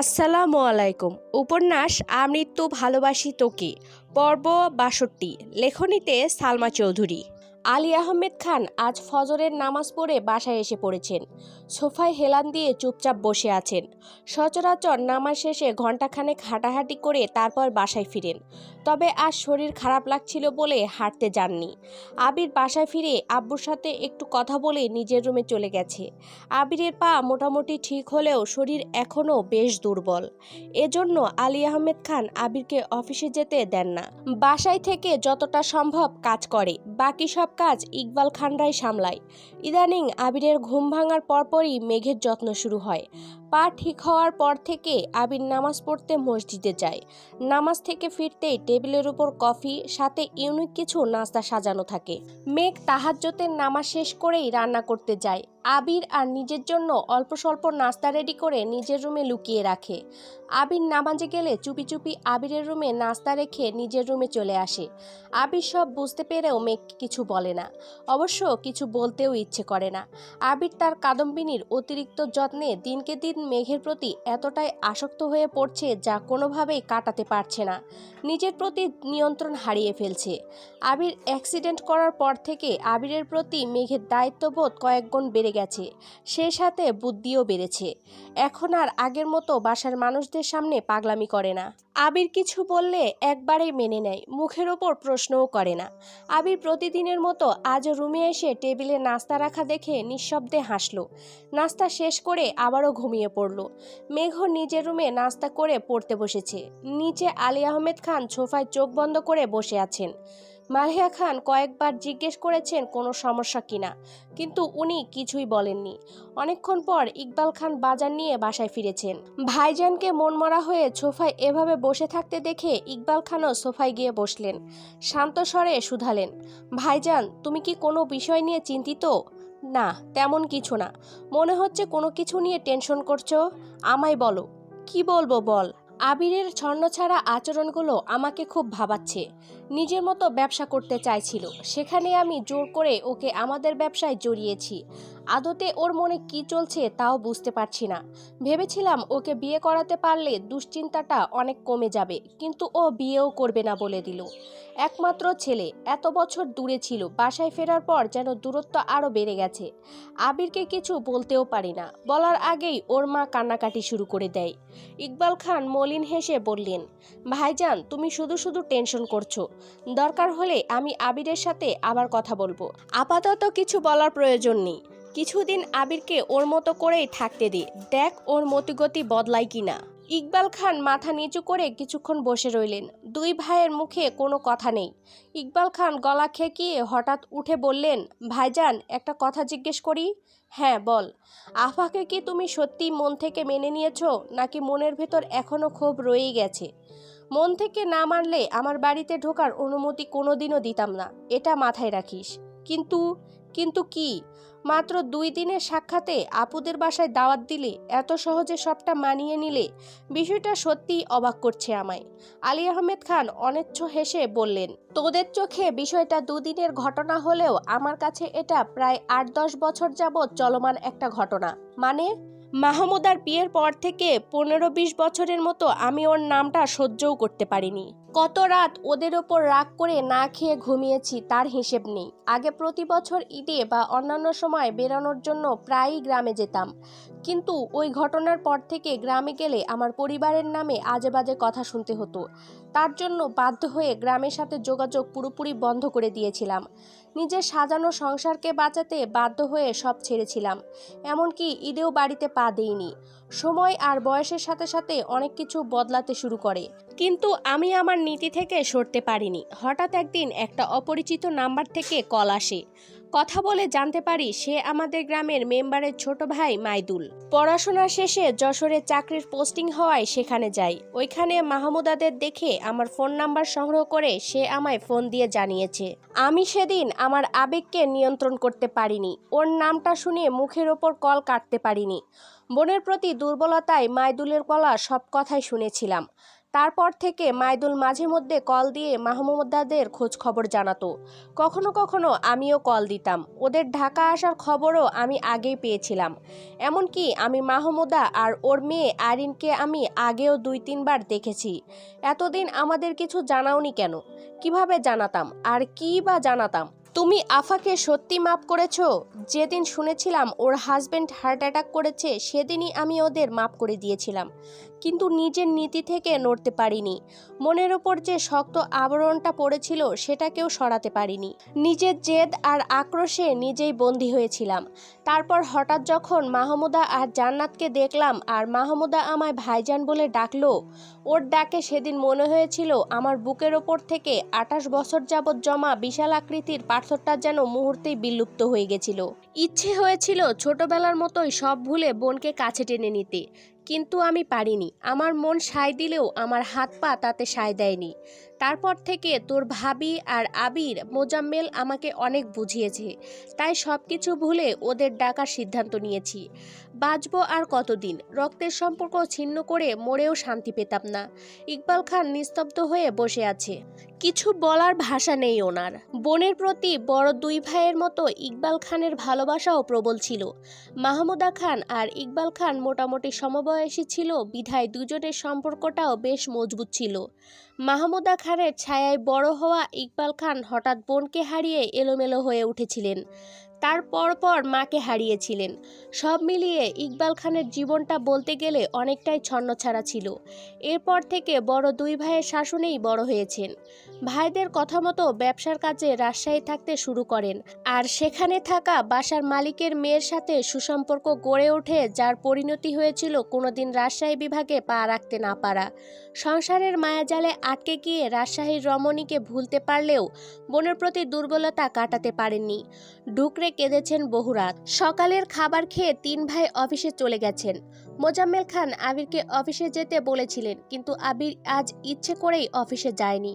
আসসালামু আলাইকুম। উপন্যাস আমৃত্যু ভালোবাসি তোকে। পর্ব বাষট্টি। লেখনীতে সালমা চৌধুরী। আলী আহমেদ খান আজ ফজরের নামাজ পড়ে বাসায় এসে পড়েছেন। সোফায় হেলান দিয়ে চুপচাপ বসে আছেন। সচরাচর নামাজ শেষে ঘণ্টাখানেক হাঁটাহাঁটি করে তারপর বাসায় ফিরেন। তবে আজ শরীর খারাপ লাগছিল বলে হাঁটতে যাননি। আবির বাসায় ফিরে আব্বুর সাথে একটু কথা বলে নিজের রুমে চলে গেছে। আবিরের পা মোটামুটি ঠিক হলেও শরীর এখনও বেশ দুর্বল। এজন্য আলী আহমেদ খান আবিরকে অফিসে যেতে দেন না। বাসায় থেকে যতটা সম্ভব কাজ করে। বাকি সব কাজ ইকবাল খানরাই সামলায়। ইদানিং আবিরের ঘুম ভাঙার পরপরই মেঘের যত্ন শুরু হয়। পা ঠিক হওয়ার পর থেকে আবির নামাজ পড়তে মসজিদে যায়। নামাজ থেকে ফিরতেই টেবিলের উপর কফি, সাথে ইউনিক কিছু নাস্তা সাজানো থাকে। মেঘ তাহাজ্জতের নামাজ শেষ করেই রান্না করতে যায়। আবির আর নিজের জন্য অল্প স্বল্প নাস্তা রেডি করে নিজের রুমে লুকিয়ে রাখে। আবির নামাজে গেলে চুপি চুপি আবিরের রুমে নাস্তা রেখে নিজের রুমে চলে আসে। আবির সব বুঝতে পেরেও মেঘ কিছু বলে না। অবশ্য কিছু বলতেও ইচ্ছে করে না। আবির তার কাদম্বিনীর অতিরিক্ত যত্নে দিনকে দিন মেঘের প্রতি এতটাই আসক্ত হয়ে পড়ছে যা কোনোভাবেই কাটাতে পারছে না। নিজের প্রতি নিয়ন্ত্রণ হারিয়ে ফেলছে। আবির অ্যাক্সিডেন্ট করার পর থেকে আবিরের প্রতি মেঘের দায়িত্ববোধ কয়েকগুণ বেড়ে গেছে। সেই সাথে বুদ্ধিও বেড়েছে। এখন আর আগের মতো বাসার মানুষদের সামনে পাগলামি করে না। আবির কিছু বললে একবারেই মেনে নেয়, মুখের ওপর প্রশ্নও করে না। আবির প্রতিদিনের মতো আজ রুমে এসে টেবিলে নাস্তা রাখা দেখে নিঃশব্দে হাসলো। নাস্তা শেষ করে আবারও ঘুমিয়ে পড়ল। মেঘ নিজের রুমে নাস্তা করে পড়তে বসেছে। নিচে আলী আহমেদ খান সোফায় চোখ বন্ধ করে বসে আছেন। মালিয়া খান কয়েকবার জিজ্ঞেস করেছেন কোনো সমস্যা কিনা, কিন্তু উনি কিছুই বলেননি। অনেকক্ষণ পর ইকবাল খান বাজার নিয়ে বাসায় ফিরেছেন। ভাইজানকে মনমরা হয়ে সোফায় এভাবে বসে থাকতে দেখে ইকবাল খানও সোফায় গিয়ে বসলেন। শান্ত স্বরে শুধালেন, ভাইজান, তুমি কি কোনো বিষয় নিয়ে চিন্তিত? না, তেমন কিছু না। মনে হচ্ছে কোনো কিছু নিয়ে টেনশন করছ? আমায় বলো। কি বলব বল? আবিরের ছন্নছাড়া আচরণগুলো আমাকে খুব ভাবাচ্ছে। নিজের মতো ব্যবসা করতে চাইছিল। সেখানে আমি জোর করে ওকে আমাদের ব্যবসায় জড়িয়েছি। আদতে ওর মনে কি চলছে তাও বুঝতে পারছি না। ভেবেছিলাম ওকে বিয়ে করাতে পারলে দুশ্চিন্তাটা অনেক কমে যাবে, কিন্তু ও বিয়েও করবে না বলে দিল। একমাত্র ছেলে, এত বছর দূরে ছিল, বাসায় ফেরার পর যেন দূরত্ব আরও বেড়ে গেছে। আবিরকে কিছু বলতেও পারি না, বলার আগেই ওর মা কান্নাকাটি শুরু করে দেয়। ইকবাল খান মলিন হেসে বললেন, ভাইজান, তুমি শুধু শুধু টেনশন করছ। দরকার হলে আমি আবিরের সাথে আবার কথা বলব। আপাতত কিছু বলার প্রয়োজন নেই। কিছুদিন আবিরকে ওর মতো করেই থাকতে দি দেখ ওর মতিগতি বদলায় কিনা। ইকবাল খান মাথা নিচু করে কিছুক্ষণ বসে রইলেন। দুই ভাইয়ের মুখে কোনো কথা নেই। ইকবাল খান গলা খেকিয়ে হঠাৎ উঠে বললেন, ভাইজান, একটা কথা জিজ্ঞেস করি? হ্যাঁ বল। আফাকে কি তুমি সত্যি মন থেকে মেনে নিয়েছো, নাকি মনের ভেতর এখনও ক্ষোভ রয়েই গেছে? মন থেকে না মানলে আমার বাড়িতে ঢোকার অনুমতি কোনোদিনও দিতাম না। এটা মাথায় রাখিস। কিন্তু কিন্তু কি? মাত্র দুই দিনের সাক্ষাতে আপুদের বাসায় দাওয়াত দিলে এত সহজে সবটা মানিয়ে নিলে বিষয়টা সত্যিই অবাক করছে আমায়। আলী আহমেদ খান অনেচ্ছ হেসে বললেন, তোদের চোখে বিষয়টা দুদিনের ঘটনা হলেও আমার কাছে এটা প্রায় আট দশ বছর যাবৎ চলমান একটা ঘটনা। মানে মাহমুদার বিয়ের পর থেকে পনেরো বিশ বছরের মতো আমি ওর নামটা সহ্যও করতে পারিনি। কত রাত ওদের ওপর রাগ করে না খেয়ে ঘুমিয়েছি, তার হিসেব নেই। আগে প্রতি বছর ঈদে বা অন্যান্য সময় বেরানোর জন্য প্রায়ই গ্রামে যেতাম। কিন্তু ওই ঘটনার পর থেকে গ্রামে গেলে আমার পরিবারের নামে আজে বাজে কথা শুনতে হতো। তার জন্য বাধ্য হয়ে গ্রামের সাথে যোগাযোগ পুরোপুরি বন্ধ করে দিয়েছিলাম। নিজের সাজানো সংসারকে বাঁচাতে বাধ্য হয়ে সব ছেড়েছিলাম। এমনকি ঈদেও বাড়িতে পা দিইনি। সময় আর বয়সের সাথে সাথে অনেক কিছু বদলাতে শুরু করে। কিন্তু আমি আমার নীতি থেকে সরতে পারিনি। হঠাৎ একদিন একটা অপরিচিত নাম্বার থেকে কল আসে। কথা বলে জানতে পারি সে আমাদের গ্রামের মেম্বারের ছোট ভাই মাইদুল। পড়াশোনা শেষে যশোরে চাকরির পোস্টিং হওয়ায় সেখানে যাই। ওইখানে মাহমুদাদের দেখে আমার ফোন নাম্বার সংগ্রহ করে সে আমায় ফোন দিয়ে জানিয়েছে। আমি সেদিন আমার আবেগকে নিয়ন্ত্রণ করতে পারিনি। ওর নামটা শুনে মুখের ওপর কল কাটতে পারিনি। বোনের প্রতি দুর্বলতায় মাইদুলের গলা সব কথাই শুনেছিলাম। তারপর থেকে মাইদুল মাঝে মধ্যে কল দিয়ে মাহমুদাদের খোঁজ খবর জানাতো। কখনো কখনো আমিও কল দিতাম। ওদের ঢাকা আসার খবরও আমি আগেই পেয়েছিলাম। এমনকি আমি মাহমুদা আর ওর মেয়ে আরিনকে আমি আগেও দুই, তিনবার দেখেছি। এতদিন আমাদের কিছু জানাওনি কেন? কীভাবে জানাতাম? আর কি বা জানাতাম? তুমি আফাকে সত্যি মাপ করেছ? যেদিন শুনেছিলাম ওর হাজব্যান্ড হার্ট অ্যাটাক করেছে, সেদিনই আমি ওদের মাপ করে দিয়েছিলাম। কিন্তু নিজের নীতি থেকে নড়তে পারিনি। মনের ওপর যে শক্ত আবরণটা পড়েছিল, সেটাকেও সরাতে পারিনি। নিজের জেদ আর আক্রোশে নিজেই বন্দী হয়েছিলাম। তারপর হঠাৎ যখন মাহমুদা আর জান্নাতকে দেখলাম আর মাহমুদা আমায় ভাইজান বলে ডাকলো, ওর ডাকে সেদিন মনে হয়েছিল আমার বুকের ওপর থেকে আঠাশ বছর যাবৎ জমা বিশাল আকৃতির পাথরটা যেন মুহূর্তেই বিলুপ্ত হয়ে গেছিল। ইচ্ছে হয়েছিল ছোটবেলার মতোই সব ভুলে বোনকে কাছে টেনে নিতে। কিন্তু আমি পারিনি। আমার মন সায় দিলেও আমার হাত পা তাতে সায় দেয়নি। তারপর থেকে তোর ভাবি আর আবির, মোজাম্মেল আমাকে অনেক বুঝিয়েছে। তাই সব কিছু ভুলে ওদের ডাকার সিদ্ধান্ত নিয়েছি। বাঁচবো আর কতদিন? রক্তের সম্পর্ক ছিন্ন করে মরেও শান্তি পেতাম না। ইকবাল খান নিস্তব্ধ হয়ে বসে আছে। কিছু বলার ভাষা নেই ওনার। বোনের প্রতি বড় দুই ভাইয়ের মতো ইকবাল খানের ভালোবাসাও প্রবল ছিল। মাহমুদা খান আর ইকবাল খান মোটামুটি সমবয়সী ছিল, বিধায় দুজনের সম্পর্কটাও বেশ মজবুত ছিল। মাহমুদা খানের ছায়ায় বড় হওয়া ইকবাল খান হঠাৎ বোনকে হারিয়ে এলোমেলো হয়ে উঠেছিলেন। তার পরপর মাকে হারিয়েছিলেন। সব মিলিয়ে ইকবাল খানের জীবনটা বলতে গেলে অনেকটাই ছন্নছাড়া ছিল। এরপর থেকে বড় দুই ভাইয়ের শাসনেই বড় হয়েছেন। ভাইদের কথা মতো ব্যবসার কাজে রাজশাহী থাকতে শুরু করেন। আর সেখানে থাকা বাসার মালিকের মেয়ের সাথে সুসম্পর্ক গড়ে ওঠে, যার পরিণতি হয়েছিল কোনোদিন রাজশাহী বিভাগে পা রাখতে না পারা। সংসারের মায়াজালে আটকে গিয়ে রাজশাহীর রমণীকে ভুলতে পারলেও বোনের প্রতি দুর্বলতা কাটাতে পারেননি। ডুকরে কেঁদেছেন বহুরাত সকালের খাবার খেয়ে তিন ভাই অফিসে চলে গেছেন। মোজাম্মেল খান আবিরকে অফিসে যেতে বলেছিলেন, কিন্তু আবির আজ ইচ্ছে করেই অফিসে যায়নি।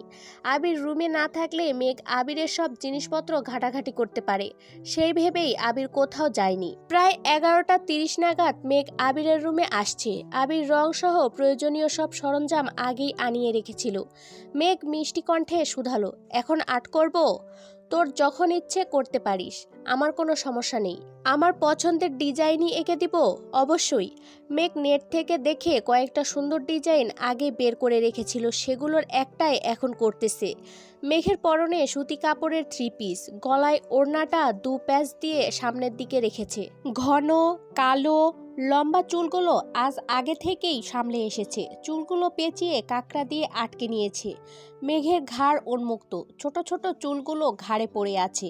আবির রুমে না থাকলে মেঘ আবিরের সব জিনিসপত্র ঘাটাঘাটি করতে পারে। সেই ভেবেই আবির কোথাও যায়নি। প্রায় এগারোটা তিরিশ নাগাদ মেঘ আবিরের রুমে আসছে। আবির রং সহ প্রয়োজনীয় সব সরঞ্জাম আগেই আনিয়ে রেখেছিল। মেঘ মিষ্টি কণ্ঠে শুধালো, এখন আট করব? তোর যখন ইচ্ছে করতে পারিস, আমার কোনো সমস্যা নেই। আমার পছন্দের ডিজাইনই এঁকে দিব? অবশ্যই। মেঘ নেট থেকে দেখে কয়েকটা সুন্দর ডিজাইন আগে বের করে রেখেছিল, সেগুলোর একটাই এখন করতেছে। মেঘের পরনে সুতি কাপড়ের থ্রি পিস গলায় ওড়নাটা দু প্যাচ দিয়ে সামনের দিকে রেখেছে। ঘন, কালো লম্বা চুলগুলো আজ আগে থেকেই সামলে এসেছে। চুলগুলো পেঁচিয়ে কাঁকড়া দিয়ে আটকে নিয়েছে। মেঘের ঘাড় উন্মুক্ত। ছোট ছোট চুলগুলো ঘাড়ে পড়ে আছে।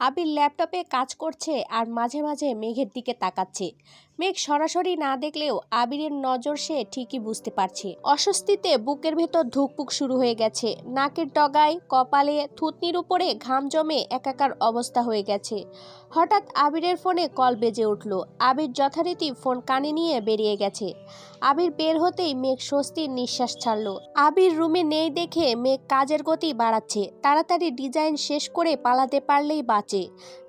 আবির ল্যাপটপে কাজ করছে আর মাঝে মাঝে মেঘের দিকে তাকাচ্ছে। মেঘ সরাসরি না দেখলেও আবিরের নজর সে ঠিকই বুঝতে পারছে। অস্বস্তিতে বুকের ভেতর ধুকপুক শুরু হয়ে গেছে। নাকের ডগায়, কপালে, থুতনির উপরে ঘাম জমে একাকার অবস্থা হয়ে গেছে। হঠাৎ আবিরের ফোনে কল বেজে উঠল। আবির যথারীতি ফোন কানে নিয়ে বেরিয়ে গেছে। আবির বের হতেই মেঘ স্বস্তির নিঃশ্বাস ছাড়ল। আবির রুমে নেই দেখে মেঘ কাজের গতি বাড়াচ্ছে। তাড়াতাড়ি ডিজাইন শেষ করে পালাতে পারলেই বাঁচে।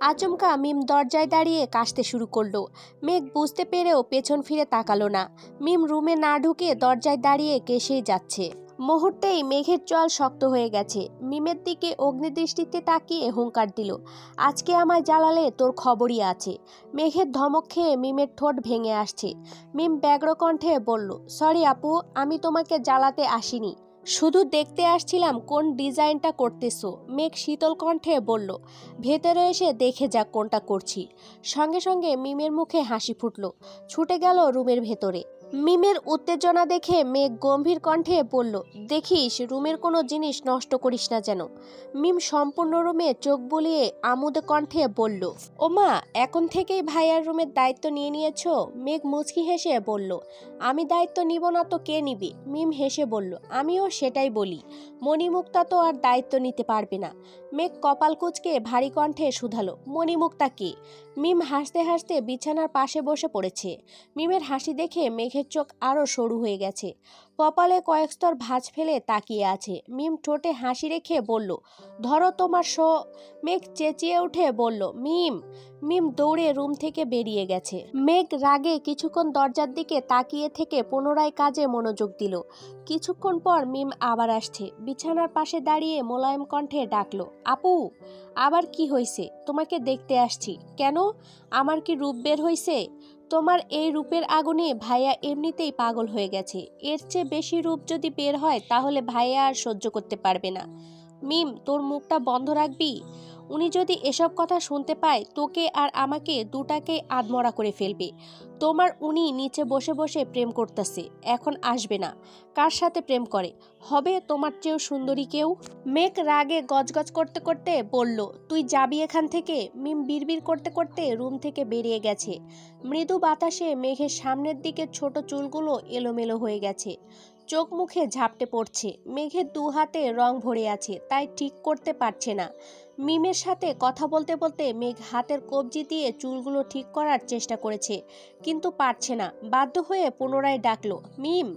আচমকা মিম দরজায় দাঁড়িয়ে কাশতে শুরু করল। মেঘ বুঝতে পেরেও পেছন ফিরে তাকালো না। মিম রুমে না ঢুকে দরজায় দাঁড়িয়ে কেসেই যাচ্ছে। মুহূর্তেই মেঘের জল শক্ত হয়ে গেছে। মিমের দিকে অগ্নিদৃষ্টিতে তাকিয়ে হুঙ্কার দিল, আজকে আমায় জ্বালালে তোর খবরই আছে। মেঘের ধমক খেয়ে মিমের ঠোঁট ভেঙে আসছে। মিম ব্যগ্র কণ্ঠে বলল, সরি আপু, আমি তোমাকে জ্বালাতে আসিনি। শুধু দেখতে আসছিলাম কোন ডিজাইনটা করতেছো। মেঘ শীতল কণ্ঠে বলল, ভেতরে এসে দেখে যাক কোনটা করছি। সঙ্গে সঙ্গে মিমের মুখে হাসি ফুটল। ছুটে গেল রুমের ভেতরে। মিমের উত্তেজনা দেখে মেঘ গম্ভীর কণ্ঠে বলল, দেখিস, রুমের কোনো জিনিস নষ্ট করিস না যেন। মিম সম্পূর্ণ রুমে চোখ বুলিয়ে আমুদে কণ্ঠে বলল, ওমা, এখন থেকেই ভাইয়ার রুমের দায়িত্ব নিয়ে নিয়েছো? মেঘ মুচকি হেসে বলল, আমি দায়িত্ব নিব না তো কে নিবে? মিম হেসে বলল, আমিও সেটাই বলি, মণিমুক্তা তো আর দায়িত্ব নিতে পারবে না। মেঘ কপাল কুচকে ভারী কণ্ঠে শুধালো, মণিমুক্তা কে? মিম হাসতে হাসতে বিছানার পাশে বসে পড়েছে। মিমের হাসি দেখে মেঘের মেঘের চোখ আরও সরু হয়ে গেছে। কপালে কয়েক স্তর ভাঁজ ফেলে তাকিয়ে আছে। মিম ঠোঁটে হাসি রেখে বলল, ধরো তোমার শো মেঘ চেঁচিয়ে উঠে বলল, মিম মিম দৌড়ে রুম থেকে বেরিয়ে গেছে। মেঘ রাগে কিছুক্ষণ দরজার দিকে তাকিয়ে থেকে পুনরায় কাজে মনোযোগ দিল। কিছুক্ষণ পর মিম আবার আসছে। বিছানার পাশে দাঁড়িয়ে মোলায়েম কণ্ঠে ডাকলো, আপু, আবার কি হয়েছে তোমাকে দেখতে আসছি। কেন? আমার কি রূপ বের হয়েছে তোমার এই রূপের আগুনে ভাইয়া এমনিতেই পাগল হয়ে গেছে। এর চেয়ে বেশি রূপ যদি বের হয়, তাহলে ভাইয়া আর সহ্য করতে পারবে না। মিম, তোর মুখটা বন্ধ রাখবি? উনি যদি এসব কথা শুনতে পায়, তোকে আর আমাকে দুটাকে আদমরা করে ফেলবে। তোমার উনি নিচে বসে বসে প্রেম করতেছে, এখন আসবে না। কার সাথে প্রেম করে? হবে তোমার চেয়েও সুন্দরী কেউ? মেঘ রাগে গজগজ করতে করতে বলল, তুই যাবি এখান থেকে? মিম বিড়বিড় করতে করতে রুম থেকে বেরিয়ে গেছে। মৃদু বাতাসে মেঘের সামনের দিকে ছোট চুলগুলো এলোমেলো হয়ে গেছে। চোখ মুখে ঝাপটে পড়ছে। মেঘের দু হাতে রং ভরে আছে, তাই ঠিক করতে পারছে না। মিমের সাথে কথা বলতে বলতে মেঘ হাতের কবজি দিয়ে চুলগুলো ঠিক করার চেষ্টা করেছে, কিন্তু পারছে না। বাধ্য হয়ে পুনরায় ডাকলো, মিম!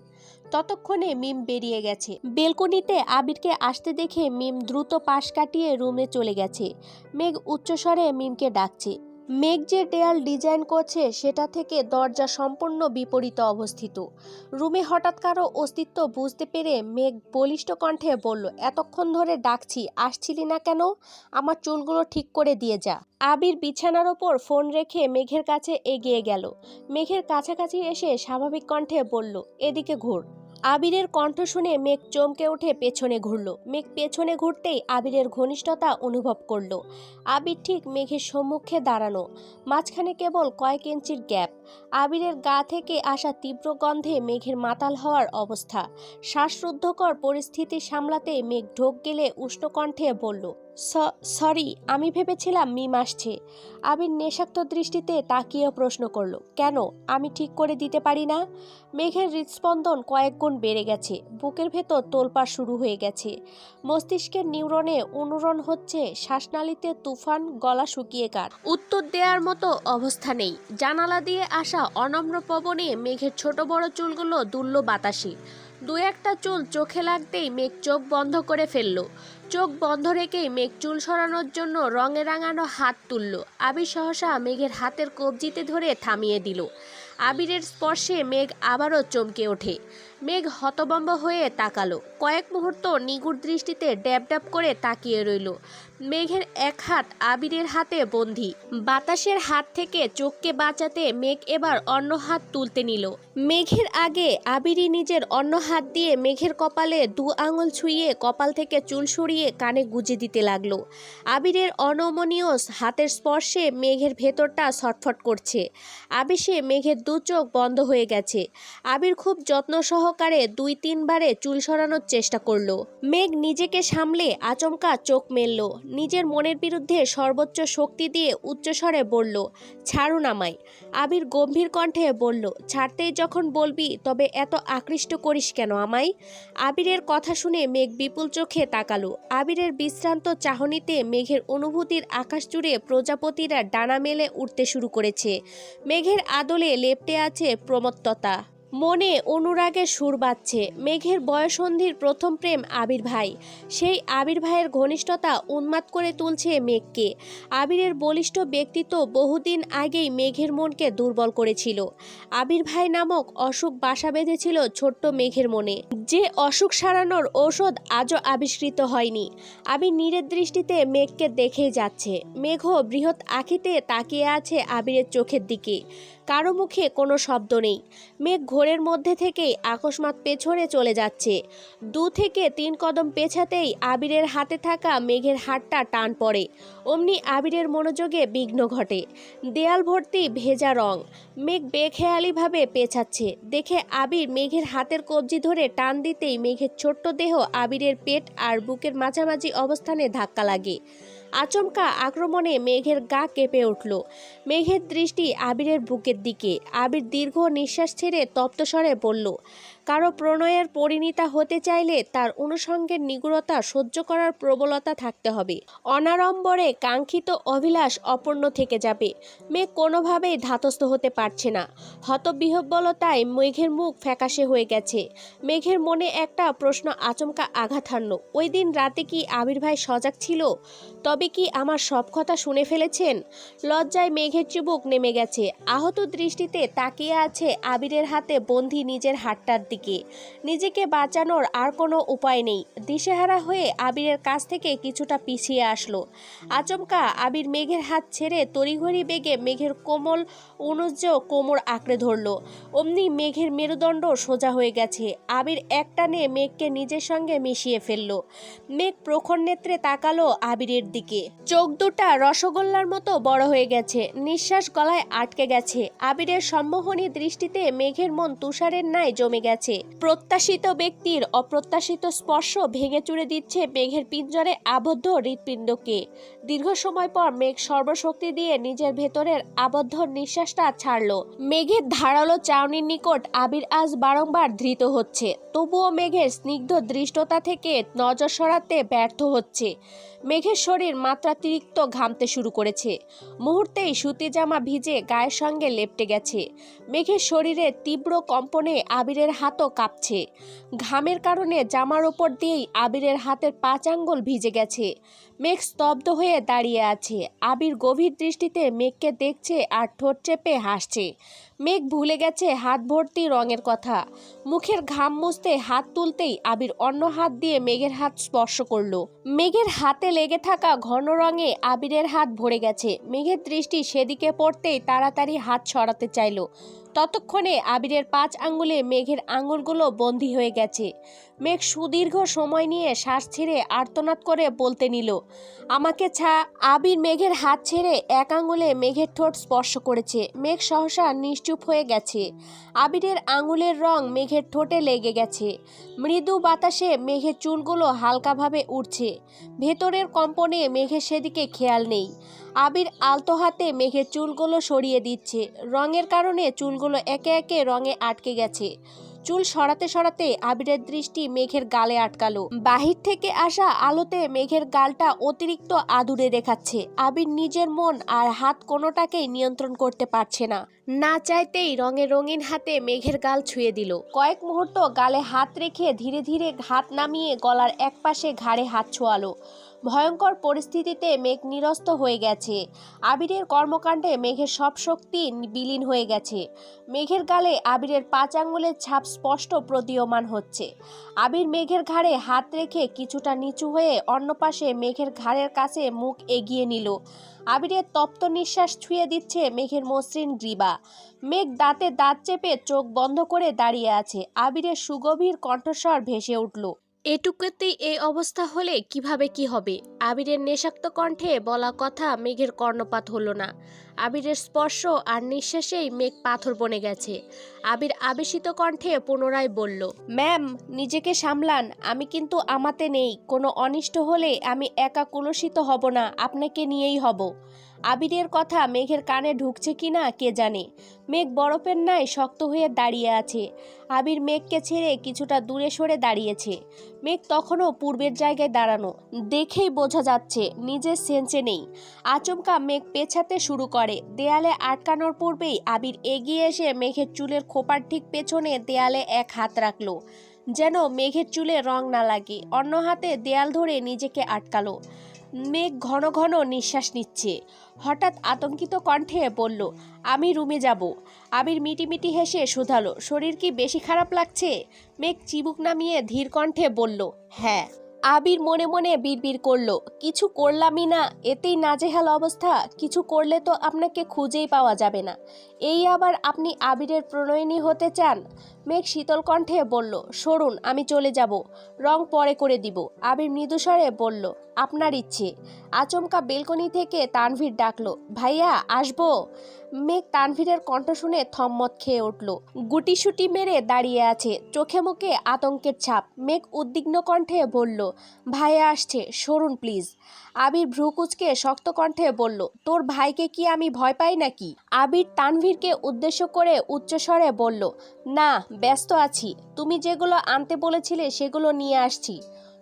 ততক্ষণে মিম বেরিয়ে গেছে। বেলকনিতে আবিরকে আসতে দেখে মিম দ্রুত পাশ কাটিয়ে রুমে চলে গেছে। মেঘ উচ্চস্বরে মিমকে ডাকছে মেঘ যে দেয়াল ডিজাইন করছে, সেটা থেকে দরজা সম্পূর্ণ বিপরীতে অবস্থিত। রুমে হঠাৎ কারও অস্তিত্ব বুঝতে পেরে মেঘ বলিষ্ঠ কণ্ঠে বলল, এতক্ষণ ধরে ডাকছি, আসছিলি না কেন? আমার চুলগুলো ঠিক করে দিয়ে যা। আবির বিছানার ওপর ফোন রেখে মেঘের কাছে এগিয়ে গেল। মেঘের কাছাকাছি এসে স্বাভাবিক কণ্ঠে বলল, এদিকে ঘুর। আবিরের কণ্ঠ শুনে মেঘ চমকে উঠে পেছনে ঘুরল। মেঘ পেছনে ঘুরতেই আবিরের ঘনিষ্ঠতা অনুভব করল। আবির ঠিক মেঘের সম্মুখে দাঁড়ানো, মাঝখানে কেবল কয়েক ইঞ্চির গ্যাপ। আবিরের গা থেকে আসা তীব্র গন্ধে মেঘের মাতাল হওয়ার অবস্থা। শ্বাসরুদ্ধকর পরিস্থিতি সামলাতে মেঘ ঢোক গেলে উষ্ণ কণ্ঠে বলল সরি আমি ভেবেছিলাম মিম আসছে। আবির নেশাক্ত দৃষ্টিতে তাকিয়ে প্রশ্ন করল, কেন? আমি ঠিক করে দিতে পারি না? মেঘের হৃদস্পন্দন কয়েক গুণ বেড়ে গেছে, বুকের ভেতর তোলপাড় শুরু হয়ে গেছে। মস্তিষ্কের নিউরনে অনুরণ হচ্ছে শ্বাসনালীতে তুফান, গলা শুকিয়ে কার উত্তর দেওয়ার মতো অবস্থা নেই। জানালা দিয়ে আসা অনম্র পবনে মেঘের ছোট বড় চুলগুলো দুলল বাতাসে। দু একটা চুল চোখে লাগতেই মেঘ চোখ বন্ধ করে ফেলল। চোখ বন্ধ রেখেই মেঘ চুল সরানোর জন্য রঙে রাঙানো হাত তুলল। আবির সহসা মেঘের হাতের কবজিতে ধরে থামিয়ে দিল। আবিরের স্পর্শে মেঘ আবারও চমকে ওঠে। মেঘ হতবম্ব হয়ে তাকালো। কয়েক মুহূর্ত নিগুড় দৃষ্টিতে ড্যাব ড্যাব করে তাকিয়ে রইল। মেঘের এক হাত আবিরের হাতে বন্দি। বাতাসের হাত থেকে চোখকে বাঁচাতে মেঘ এবার অন্য হাত তুলতে নিল। মেঘের আগে আবিরই নিজের অন্য হাত দিয়ে মেঘের কপালে দু আঙুল ছুঁয়ে কপাল থেকে চুল সরিয়ে কানে গুজে দিতে লাগল। আবিরের অনমনীয় হাতের স্পর্শে মেঘের ভেতরটা ছটফট করছে। আবিষে মেঘের দু চোখ বন্ধ হয়ে গেছে। আবির খুব যত্ন সহকারে দুই তিনবারে চুল সরানোর চেষ্টা করল। মেঘ নিজেকে সামলে আচমকা চোখ মেলল। নিজের মনের বিরুদ্ধে সর্বোচ্চ শক্তি দিয়ে উচ্চস্বরে বলল ছাড়ুন আমায়। আবির গম্ভীর কণ্ঠে বলল, ছাড়তেই যখন বলবি, তবে এত আকৃষ্ট করিস কেন আমায়? আবিরের কথা শুনে মেঘ বিপুল চোখে তাকালো। আবিরের বিশ্রান্ত চাহনিতে মেঘের অনুভূতির আকাশ জুড়ে প্রজাপতিরা ডানা মেলে উঠতে শুরু করেছে। মেঘের আদলে লেপটে আছে প্রমত্ততা। মনে অনুরাগের সুর বাজছে। মেঘের বয়সন্ধির প্রথম প্রেম আবির ভাই। সেই আবির ভাইয়ের ঘনিষ্ঠতা উন্মাদ করে তুলছে মেঘকে। আবিরের বলিষ্ঠ ব্যক্তিত্ব বহুদিন আগেই মেঘের মনকে দুর্বল করেছিল। আবির ভাই নামক অসুখ বাসা বেঁধেছিল ছোট্ট মেঘের মনে। যে অসুখ সারানোর ঔষধ আজও আবিষ্কৃত হয়নি। আবির নীরের দৃষ্টিতে মেঘকে দেখেই যাচ্ছে। মেঘও বৃহৎ আখিতে তাকিয়ে আছে আবিরের চোখের দিকে। কারও মুখে কোনো শব্দ নেই। মেঘ ঘোরের মধ্যে থেকেই আকস্মাত পেছনে চলে যাচ্ছে। দু থেকে তিন কদম পেছাতেই আবিরের হাতে থাকা মেঘের হাতটা টান পড়ে। অমনি আবিরের মনোযোগে বিঘ্ন ঘটে। দেয়াল ভর্তি ভেজা রং। মেঘ বেখেয়ালিভাবে পেছাচ্ছে। দেখে আবির মেঘের হাতের কবজি ধরে টান দিতেই মেঘের ছোট্ট দেহ আবিরের পেট আর বুকের মাঝামাঝি অবস্থানে ধাক্কা লাগে। আচমকা আক্রমণে মেঘের গা কেঁপে উঠল। মেঘের দৃষ্টি আবিরের বুকের দিকে। আবির দীর্ঘ নিঃশ্বাস ছেড়ে তপ্তস্বরে বলল কারও প্রণয়ের পরিণীতা হতে চাইলে তার অনুষঙ্গের নিগুড়তা সহ্য করার প্রবলতা থাকতে হবে। অনাড়ম্বরে কাঙ্ক্ষিত অভিলাষ অপূর্ণ থেকে যাবে। মেঘ কোনোভাবেই ধাতস্থ হতে পারছে না। হতবিহব্বলতায় মেঘের মুখ ফ্যাকাশে হয়ে গেছে। মেঘের মনে একটা প্রশ্ন আচমকা আঘাত হানল। ওই দিন রাতে কি আবির ভাই সজাগ ছিল? তবে কি আমার সব কথা শুনে ফেলেছেন? লজ্জায় মেঘের চুবুক নেমে গেছে। আহত দৃষ্টিতে তাকিয়ে আছে আবিরের হাতে বন্দি নিজের হাতটার দিকে। নিজেকে বাঁচানোর আর কোনো উপায় নেই। দিশেহারা হয়ে আবিরের কাছ থেকে কিছুটা পিছিয়ে আসলো। আচমকা আবির মেঘের হাত ছেড়ে তড়িঘড়ি বেগে মেঘের কোমল অনুজ্জ কোমর আঁকড়ে ধরলো। অমনি মেঘের মেরুদণ্ড সোজা হয়ে গেছে। আবির একটানে মেঘকে নিজের সঙ্গে মিশিয়ে ফেলল। মেঘ প্রখর নেত্রে তাকালো আবিরের দিকে। চোখ দুটা রসগোল্লার মতো বড় হয়ে গেছে। নিঃশ্বাস গলায় আটকে গেছে। আবিরের সম্মোহনী দৃষ্টিতে মেঘের মন তুষারের ন্যায় জমে গেছে। প্রত্যাশিত ব্যক্তির অপ্রত্যাশিত স্পর্শ ভেঙে চুরে দিচ্ছে মেঘের পিঞ্জরে আবদ্ধ হৃৎপিণ্ডকে। দীর্ঘ সময় পর মেঘ সর্বশক্তি দিয়ে নিজের ভেতরের আবদ্ধ নিঃশ্বাসটা ছাড়ল। মেঘের ধারালো চাউনির নিকট আবির আজ বারংবার ধৃত হচ্ছে। তবুও মেঘের স্নিগ্ধ দৃষ্টতা থেকে নজর সরাতে ব্যর্থ হচ্ছে। মেঘের শরীর মাত্রাতিরিক্ত ঘামতে শুরু করেছে। মুহূর্তেই সুতি জামা ভিজে গায়ের সঙ্গে লেপটে গেছে। মেঘের শরীরে তীব্র কম্পনে আবিরের হাতও কাঁপছে। ঘামের কারণে জামার ওপর দিয়েই আবিরের হাতের পাঁচ আঙ্গুল ভিজে গেছে। মেঘ স্তব্ধ হয়ে দাঁড়িয়ে আছে। আবির গভীর দৃষ্টিতে মেঘকে দেখছে আর ঠোঁট চেপে হাসছে। মেঘ ভুলে গেছে হাত ভর্তি রঙের কথা। মুখের ঘাম মুছতে হাত তুলতেই আবির অন্য হাত দিয়ে মেঘের হাত স্পর্শ করল। মেঘের হাতে লেগে থাকা ঘন রঙে আবিরের হাত ভরে গেছে। মেঘের দৃষ্টি সেদিকে পড়তেই তাড়াতাড়ি হাত সরাতে চাইলো। ততক্ষণে আবিরের পাঁচ আঙ্গুলে মেঘের আঙুলগুলো বন্দী হয়ে গেছে। মেঘ সুদীর্ঘ সময় নিয়ে শ্বাস ছেড়ে আর্তনাদ করে বলতে নিল, আমাকে ছা, আবির মেঘের হাত ছেড়ে এক আঙুলে মেঘের ঠোঁট স্পর্শ করেছে। মেঘ সহসা নিশ্চুপ হয়ে গেছে। আবিরের আঙুলের রং মেঘের ঠোঁটে লেগে গেছে। মৃদু বাতাসে মেঘের চুলগুলো হালকাভাবে উঠছে ভেতরের কম্পনে মেঘের সেদিকে খেয়াল নেই। আবির আলতো হাতে মেঘের চুলগুলো সরিয়ে দিচ্ছে। রঙের কারণে চুলগুলো একে একে রঙে আটকে গেছে। চুল সরাতে সরাতে আবিরের দৃষ্টি মেঘের গালে আটকালো। বাহির থেকে আসা আলোতে মেঘের গালটা অতিরিক্ত আদুরে দেখাচ্ছে। আবির নিজের মন আর হাত কোনোটাকেই নিয়ন্ত্রণ করতে পারছে না। না চাইতেই রঙে রঙিন হাতে মেঘের গাল ছুঁয়ে দিল। কয়েক মুহূর্ত গালে হাত রেখে ধীরে ধীরে হাত নামিয়ে গলার একপাশে ঘাড়ে হাত ছোয়ালো। ভয়ঙ্কর পরিস্থিতিতে মেঘ নিরস্ত হয়ে গেছে। আবিরের কর্মকাণ্ডে মেঘের সব শক্তি বিলীন হয়ে গেছে। মেঘের গালে আবিরের পাঁচ আঙুলের ছাপ স্পষ্ট প্রতীয়মান হচ্ছে। আবির মেঘের ঘাড়ে হাত রেখে কিছুটা নিচু হয়ে অন্য পাশে মেঘের ঘাড়ের কাছে মুখ এগিয়ে নিল। আবিরের তপ্ত নিঃশ্বাস ছুঁয়ে দিচ্ছে মেঘের মসৃণ গ্রীবা। মেঘ দাঁতে দাঁত চেপে চোখ বন্ধ করে দাঁড়িয়ে আছে। আবিরের সুগভীর কণ্ঠস্বর ভেসে উঠল। এটুকুতেই এই অবস্থা হলে কীভাবে কি হবে? আবিরের নেশাক্ত কণ্ঠে বলা কথা মেঘের কর্ণপাত হলো না। আবিরের স্পর্শ আর নিঃশ্বাসেই মেঘ পাথর বনে গেছে। আবির আবেশিত কণ্ঠে পুনরায় বলল, ম্যাম, নিজেকে সামলান। আমি কিন্তু আমাতে নেই। কোনো অনিষ্ট হলে আমি একা কুলসিত হব না। আপনাকে নিয়েই হব। আবিরের কথা মেঘের কানে ঢুকছে কিনা কে জানে? মেঘ বরফের ন্যায় শক্ত হয়ে দাঁড়িয়ে আছে। আবির মেঘকে ছেড়ে কিছুটা দূরে সরে দাঁড়িয়েছে। মেঘ তখনও পূর্বের জায়গায় দাঁড়ানো। দেখেই বোঝা যাচ্ছে, নিজের সেন্সে নেই। আচমকা মেঘ পেছাতে শুরু করে। দেয়ালে আটকানোর পূর্বেই আবির এগিয়ে এসে মেঘের চুলের খোপার ঠিক পেছনে দেয়ালে এক হাত রাখল, যেন মেঘের চুলে রং না লাগে। অন্য হাতে দেয়াল ধরে নিজেকে আটকালো। মেঘ ঘন ঘন নিঃশ্বাস নিচ্ছে। হঠাৎ আতঙ্কিত কণ্ঠে বলল, আমি রুমে যাব। আবির মিটিমিটি হেসে শুধালো, শরীর কি বেশি খারাপ লাগছে? মেঘ চিবুক নামিয়ে ধীর কণ্ঠে বলল হ্যাঁ। আবির মনে মনে বিড়বিড় করল, কিছু করলামই না, এতেই নাজেহাল অবস্থা। কিছু করলে তো আপনাকে খুঁজেই পাওয়া যাবে না। এই আবার আপনি আবিরের প্রণয়িনী হতে চান? মেঘ শীতল কণ্ঠে বলল, সরুন, আমি চলে যাব। রং পরে করে দিব। আবির মৃদুস্বরে বলল, আপনার ইচ্ছে। আচমকা বেলকনি থেকে তানভীর ডাকলো, ভাইয়া, আসব? মেঘ তানভীরের কণ্ঠ শুনে থম্মত খেয়ে উঠল। গুটিসুটি মেরে দাঁড়িয়ে আছে, চোখে মুখে আতঙ্কের ছাপ। মেঘ উদ্বিগ্ন কণ্ঠে বলল, ভাইয়া আসছে, সরুন প্লিজ। আবির ভ্রুকুচকে শক্ত কণ্ঠে বলল, তোর ভাইকে কি আমি ভয় পাই নাকি? আবির তানভীরকে উদ্দেশ্য করে উচ্চস্বরে বলল, না, ব্যস্ত আছি। তুমি যেগুলো আনতে বলেছিলে সেগুলো নিয়ে আসছি।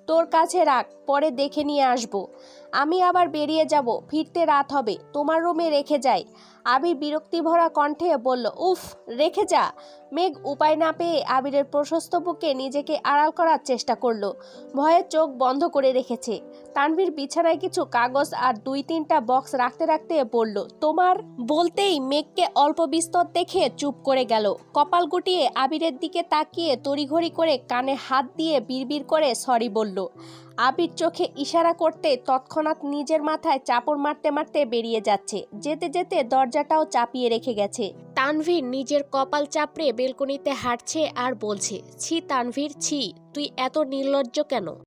তোর কাছে রাখ, পরে দেখে নিয়ে আসব। আমি আবার বেরিয়ে যাব, ফিরতে রাত হবে। তোমার রুমে রেখে যাই। আবির বিরক্তি ভরা কণ্ঠে বলল, উফ, রেখে যা। মেঘ উপায় না পেয়ে আবিরের প্রশস্ত বুকে নিজেকে আড়াল করার চেষ্টা করল। ভয়ে চোখ বন্ধ করে রেখেছে। তানভীর বিছানায় কিছু কাগজ আর দুই তিনটা বক্স রাখতে রাখতে বলল, তোমার বলতেই মেঘকে অল্প বিস্তর দেখে চুপ করে গেল। কপাল গুটিয়ে আবিরের দিকে তাকিয়ে তড়িঘড়ি করে কানে হাত দিয়ে বিড়বিড় করে সরি বলল। আবির চোখে ইশারা করতে তৎক্ষণাৎ নিজের মাথায় চাপড় মারতে মারতে বেরিয়ে যাচ্ছে। যেতে যেতে দরজাটাও চাপিয়ে রেখে গেছে। তানভীর নিজের কপাল চাপড়ে বেলকনিতে হাঁটছে আর বলছে, ছি তানভীর, ছি, তুই এত নির্লজ্জ কেন?